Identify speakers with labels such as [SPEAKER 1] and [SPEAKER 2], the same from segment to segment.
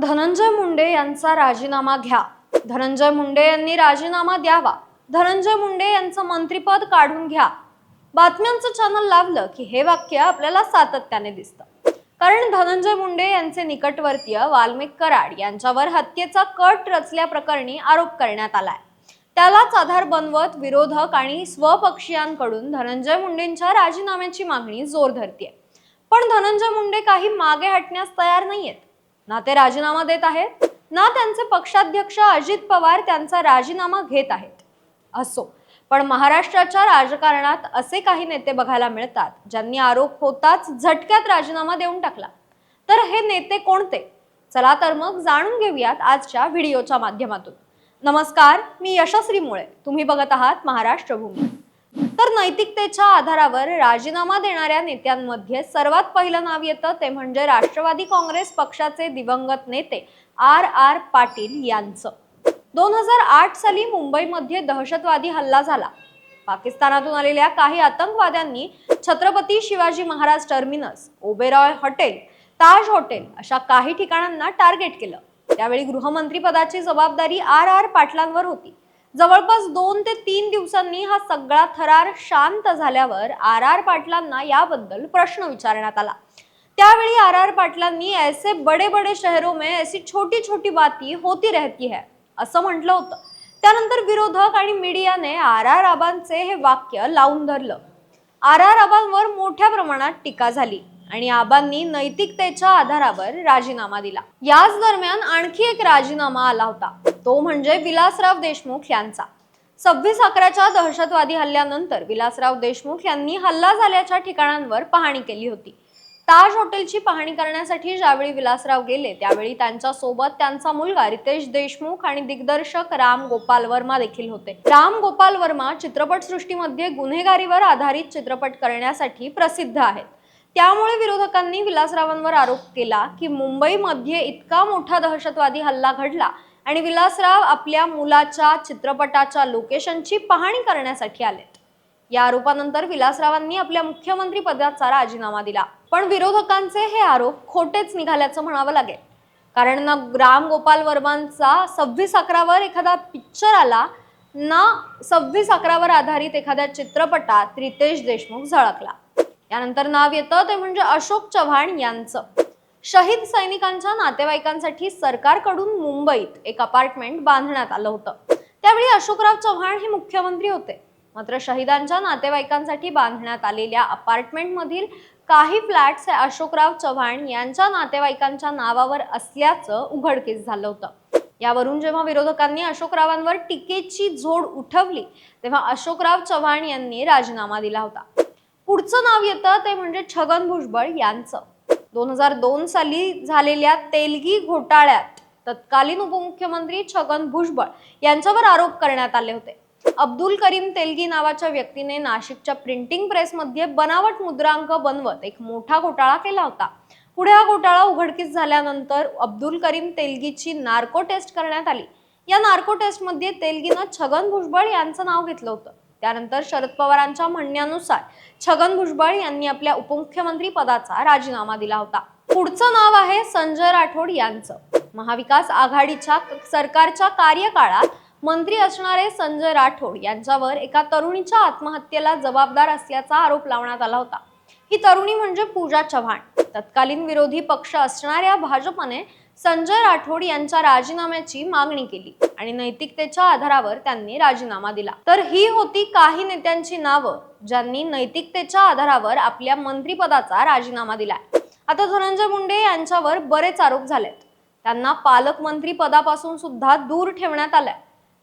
[SPEAKER 1] धनंजय मुंडे यांचा राजीनामा घ्या. धनंजय मुंडे यांनी राजीनामा द्यावा. धनंजय मुंडे यांचं मंत्रिपद काढून घ्या. बातम्यांचं चॅनल लावलं की हे वाक्य आपल्याला सातत्याने दिसतं. कारण धनंजय मुंडे यांचे निकटवर्तीय वाल्मिक कराड यांच्यावर हत्येचा कट रचल्याप्रकरणी आरोप करण्यात आलाय. त्यालाच आधार बनवत विरोधक आणि स्वपक्षीयांकडून धनंजय मुंडेंच्या राजीनाम्याची मागणी जोर धरतीये. पण धनंजय मुंडे काही मागे हटण्यास तयार नाहीयेत. ना ते राजीनामा देत आहेत ना त्यांचे पक्षाध्यक्ष अजित पवार त्यांचा राजीनामा घेत आहेत. असो पण महाराष्ट्राच्या राजकारणात असे काही नेते बघायला मिळतात ज्यांनी आरोप होताच झटक्यात राजीनामा देऊन टाकला. तर हे नेते कोणते? चला तर मग जाणून घेऊयात आजच्या व्हिडिओच्या माध्यमातून. नमस्कार मी यशस्वी मुळे. तुम्ही बघत आहात महाराष्ट्र भूमी तर नैतिकतेच्या आधारावर राजीनामा देणाऱ्या नेत्यांमध्ये सर्वात पहिलं नाव येतं ते म्हणजे राष्ट्रवादी काँग्रेस पक्षाचे दिवंगत नेते आर आर पाटील यांचं. दोन हजार आठ साली मुंबईमध्ये दहशतवादी हल्ला झाला. पाकिस्तानातून आलेल्या काही आतंकवाद्यांनी Chhatrapati Shivaji Maharaj Terminus Oberoi hotel Taj hotel अशा काही ठिकाणांना टार्गेट केलं. त्यावेळी गृहमंत्री पदाची जबाबदारी आर आर पाटलांवर होती. जवळपास दोन ते तीन दिवसांनी हा सगळा थरार शांत झाल्यावर आर आर पाटलांना याबद्दल प्रश्न विचारण्यात आला. त्यावेळी आर आर पाटलांनी ऐसे बडे बडे शहरों में ऐसी छोटी छोटी बाती होती रहती है असं म्हटलं होतं. त्यानंतर विरोधक आणि मीडियाने आर आर आबांचे हे वाक्य लावून धरलं. आर आर आबांवर मोठ्या प्रमाणात टीका झाली आणि आबांनी नैतिकतेच्या आधारावर राजीनामा दिला. याच दरम्यान आणखी एक राजीनामा आला होता. तो म्हणजे विलासराव देशमुख यांचा. सव्वीस अकराच्या दहशतवादी हल्ल्यानंतर विलासराव देशमुख यांनी हल्ला झाल्याच्या ठिकाणांवर पाहणी केली होती. ताज हॉटेलची पाहणी करण्यासाठी ज्यावेळी विलासराव गेले त्यावेळी त्यांच्यासोबत त्यांचा मुलगा रितेश देशमुख आणि दिग्दर्शक राम गोपाल वर्मा देखील होते. राम गोपाल वर्मा चित्रपटसृष्टीमध्ये गुन्हेगारीवर आधारित चित्रपट करण्यासाठी प्रसिद्ध आहेत. त्यामुळे विरोधकांनी विलासरावांवर आरोप केला की मुंबईमध्ये इतका मोठा दहशतवादी हल्ला घडला आणि विलासराव आपल्या मुलाच्या चित्रपटाच्या लोकेशनची पाहणी करण्यासाठी आलेत. या आरोपानंतर विलासरावांनी आपल्या मुख्यमंत्री पदाचा राजीनामा दिला. पण विरोधकांचे हे आरोप खोटेच निघाल्याचं म्हणावं लागेल. कारण ना राम गोपाल वर्मांचा सव्वीस अकरावर एखादा पिक्चर आला ना सव्वीस अकरावर आधारित एखाद्या चित्रपटात रितेश देशमुख झळकला. यानंतर नाव येतं ते म्हणजे अशोक चव्हाण यांचं. शहीद सैनिकांच्या नातेवाईकांसाठी सरकारकडून मुंबईत एक अपार्टमेंट बांधण्यात आलं होतं. त्यावेळी अशोकराव चव्हाण हे मुख्यमंत्री होते. मात्र शहीदांच्या नातेवाईकांसाठी बांधण्यात आलेल्या अपार्टमेंटमधील काही फ्लॅट्स हे अशोकराव चव्हाण यांच्या नातेवाईकांच्या नावावर असल्याचं उघडकीस झालं होतं. यावरून जेव्हा विरोधकांनी अशोकरावांवर टीकेची झोड उठवली तेव्हा अशोकराव चव्हाण यांनी राजीनामा दिला होता. पुढचं नाव येतं ते म्हणजे छगन भुजबळ यांचं. दोन हजार दोन साली झालेल्या तेलगी घोटाळ्यात तत्कालीन उपमुख्यमंत्री छगन भुजबळ यांच्यावर आरोप करण्यात आले होते. अब्दुल करीम तेलगी नावाच्या व्यक्तीने नाशिकच्या प्रिंटिंग प्रेसमध्ये बनावट मुद्रांक बनवत एक मोठा घोटाळा केला होता. पुढे हा घोटाळा उघडकीस झाल्यानंतर अब्दुल करीम तेलगीची नार्को टेस्ट करण्यात आली. या नार्को टेस्टमध्ये तेलगीनं छगन भुजबळ यांचं नाव घेतलं होतं. त्यानंतर शरद पवारांच्या म्हणण्यानुसार छगन भुजबळ यांनी आपल्या उपमुख्यमंत्री पदाचा राजीनामा दिला होता. पुढचं नाव आहे संजय राठोड यांचं. महाविकास आघाडीच्या सरकारच्या कार्यकाळात मंत्री असणारे संजय राठोड यांच्यावर एका तरुणीच्या आत्महत्येला जबाबदार असल्याचा आरोप लावण्यात आला होता. ही तरुणी म्हणजे पूजा चव्हाण. तत्कालीन विरोधी पक्ष असणाऱ्या भाजपने संजय राठोड यांच्या राजीनाम्याची मागणी केली आणि नैतिकतेच्या आधारावर त्यांनी राजीनामा दिला. तर ही होती काही नेत्यांची नावं ज्यांनी नैतिकतेच्या आधारावर आपल्या मंत्रिपदाचा राजीनामा दिलाय. आता धनंजय मुंडे यांच्यावर बरेच आरोप झालेत. त्यांना पालकमंत्री पदापासून सुद्धा दूर ठेवण्यात आलंय.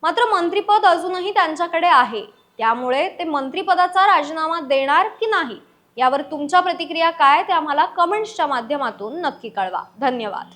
[SPEAKER 1] मात्र मंत्रिपद अजूनही त्यांच्याकडे आहे. त्यामुळे ते मंत्रिपदाचा राजीनामा देणार की नाही यावर तुमच्या प्रतिक्रिया काय ते आम्हाला कमेंट्सच्या माध्यमातून नक्की कळवा. धन्यवाद.